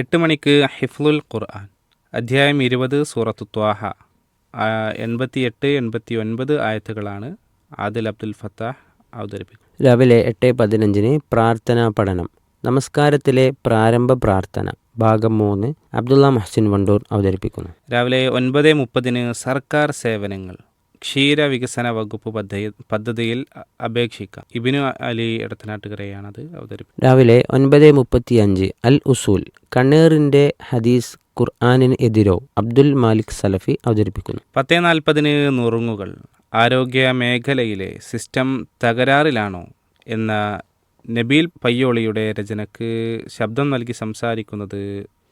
എട്ട് മണിക്ക് ഹിഫ്ലുൽ ഖുർആൻ അധ്യായം ഇരുപത് സൂറത്ത് ത്വാഹ. എൺപത്തി എട്ട് എൺപത്തി ഒൻപത് ആയത്തുകളാണ് ആദിൽ അബ്ദുൽ ഫത്താഹ് അവതരിപ്പിക്കുന്നത്. രാവിലെ എട്ട് പതിനഞ്ചിന് പ്രാർത്ഥനാ പഠനം നമസ്കാരത്തിലെ പ്രാരംഭ പ്രാർത്ഥന ഭാഗം മൂന്ന് അബ്ദുള്ള മഹ്സിൻ വണ്ടൂർ അവതരിപ്പിക്കുന്നു. രാവിലെ ഒൻപത് മുപ്പതിന് സർക്കാർ സേവനങ്ങൾ ക്ഷീര വികസന വകുപ്പ് പദ്ധതി പദ്ധതിയിൽ അപേക്ഷിക്കാം. ഇബിനു അലി ഇടത്തനാട്ടുകരയാണത് അവതരിപ്പിക്കുന്നത്. രാവിലെ ഒൻപത് മുപ്പത്തിയഞ്ച് അൽ ഉസൂൽ കണ്ണീറിന്റെ ഹദീസ് ഖുർആാനിന് എതിരോ അബ്ദുൽ മാലിക് സലഫി അവതരിപ്പിക്കുന്നു. പത്ത് നാൽപ്പതിന് നുറുങ്ങുകൾ ആരോഗ്യ മേഖലയിലെ സിസ്റ്റം തകരാറിലാണോ എന്ന നബീൽ പയ്യോളിയുടെ രചനക്ക് ശബ്ദം നൽകി സംസാരിക്കുന്നത്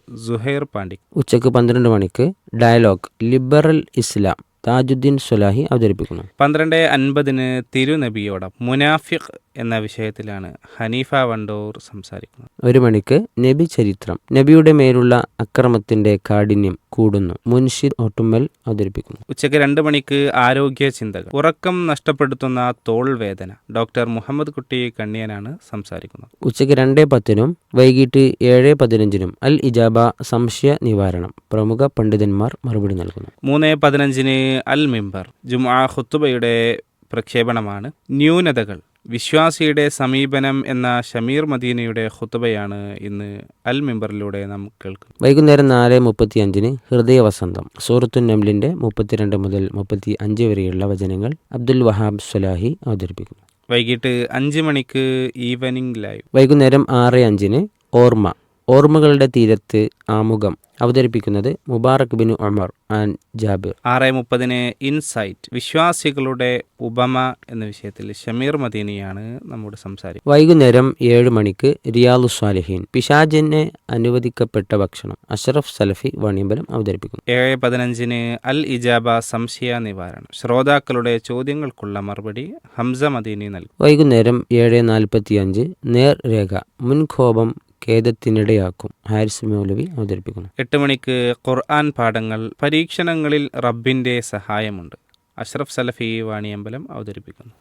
സുഹൈർ പാണ്ഡി ഉച്ചയ്ക്ക് പന്ത്രണ്ട് മണിക്ക് dialogue liberal Islam. Thajuddeen Sulahi അവതരിപ്പിക്കുന്നു. പന്ത്രണ്ട് അൻപതിന് തിരുനബിയോടം മുനാഫിഖ് എന്ന വിഷയത്തിലാണ് ഹനീഫ വണ്ടൂർ സംസാരിക്കുന്നത്. ഒരു മണിക്ക് നബി ചരിത്രം നബിയുടെ മേലുള്ള അക്രമത്തിന്റെ കാഠിന്യം കൂടുന്നു. മുൻഷി ഒട്ടുമ്മൽ അവതരിപ്പിക്കുന്നു. ഉച്ചയ്ക്ക് രണ്ട് മണിക്ക് ആരോഗ്യ ചിന്തകൾ ഉറക്കം നഷ്ടപ്പെടുത്തുന്ന തോൾ വേദന. ഡോക്ടർ മുഹമ്മദ് കുട്ടി കണ്ണിയനാണ് സംസാരിക്കുന്നത്. ഉച്ചയ്ക്ക് രണ്ടേ പത്തിനും വൈകിട്ട് ഏഴ് പതിനഞ്ചിനും അൽ ഇജാബ സംശയ നിവാരണം. പ്രമുഖ പണ്ഡിതന്മാർ മറുപടി നൽകുന്നു. മൂന്ന് പതിനഞ്ചിന് അൽ മിംബർ ജുമാ ഖുത്തുബയുടെ പ്രക്ഷേപണമാണ് ന്യൂനതകൾ. വിശ്വാസിയുടെ സമീപനം എന്ന ഷമീർ മദീനയുടെ ഹുത്തബയാണ് ഇന്ന് അൽ മെമ്പറിലൂടെ നാം കേൾക്കും വൈകുന്നേരം നാല് മുപ്പത്തി അഞ്ചിന് ഹൃദയ വസന്തം സൂറത്തു നംലിന്റെ മുപ്പത്തിരണ്ട് മുതൽ മുപ്പത്തി അഞ്ച് വരെയുള്ള വചനങ്ങൾ അബ്ദുൽ വഹാബ് സുലാഹി അവതരിപ്പിക്കുന്നു. വൈകിട്ട് അഞ്ച് മണിക്ക് ഈവനിംഗ് ലൈവ് വൈകുന്നേരം ആറ് അഞ്ചിന് ഓർമ്മ. ഓർമ്മകളുടെ തീരത്ത് ആമുഖം അവതരിപ്പിക്കുന്നത് മുബാറക് ബിൻ ഉമർ ആൻഡ് ജാബിർ. ആറ് മുപ്പതിന് ഇൻസൈറ്റ് വിശ്വാസികളുടെ ഉപമ എന്ന വിഷയത്തിൽ ഷമീർ മദീനിയാണ് നമ്മുടെ സംസാരം വൈകുന്നേരം ഏഴ് മണിക്ക് റിയാലു സ്വാലിഹീൻ പിശാജിന് അനുവദിക്കപ്പെട്ട ഭക്ഷണം അഷറഫ് സലഫി വണിയമ്പലം അവതരിപ്പിക്കുന്നു. ഏഴ് പതിനഞ്ചിന് അൽ ഇജാബ സംശയ നിവാരണം ശ്രോതാക്കളുടെ ചോദ്യങ്ങൾക്കുള്ള മറുപടി ഹംസ മദീനി നൽകും. വൈകുന്നേരം ഏഴ് നാൽപ്പത്തി അഞ്ച് നേർരേഖ മുൻകോപം ഖേദത്തിനിടയാക്കും ഹാരിസ് മൗലവി അവതരിപ്പിക്കുന്നു. എട്ട് മണിക്ക് ഖുർആൻ പാഠങ്ങൾ പരീക്ഷണങ്ങളിൽ റബ്ബിന്റെ സഹായമുണ്ട്. അഷ്റഫ് സലഫി വാണിയമ്പലം അവതരിപ്പിക്കുന്നു.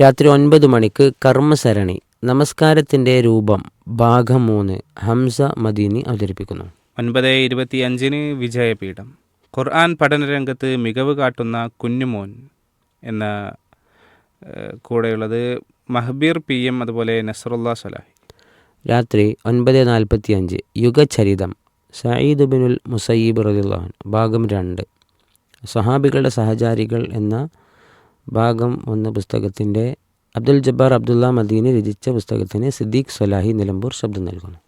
രാത്രി ഒൻപത് മണിക്ക് കർമ്മസരണി നമസ്കാരത്തിന്റെ രൂപം ഭാഗം മൂന്ന് ഹംസ മദീനി അവതരിപ്പിക്കുന്നു. ഒൻപത് ഇരുപത്തി അഞ്ചിന് വിജയപീഠം. ഖുർആൻ പഠനരംഗത്ത് മികവ് കാട്ടുന്ന കുഞ്ഞുമോൻ എന്ന കൂടെയുള്ളത് മഹബീർ പി എം അതുപോലെ നസറുല്ല സലാഹി. രാത്രി ഒൻപത് നാൽപ്പത്തി അഞ്ച് യുഗചരിതം. സയ്യിദ് ബിനുൽ മുസയ്യിബ് റദിള്ളാഹൻ ഭാഗം രണ്ട്. സഹാബികളുടെ സഹചാരികൾ എന്ന ഭാഗം ഒന്ന് പുസ്തകത്തിന്റെ അബ്ദുൽ ജബ്ബാർ അബ്ദുള്ള മദീനി രചിച്ച പുസ്തകത്തിന് സിദ്ദീഖ് സൊലാഹി നിലമ്പൂർ ശബ്ദം നൽകുന്നു.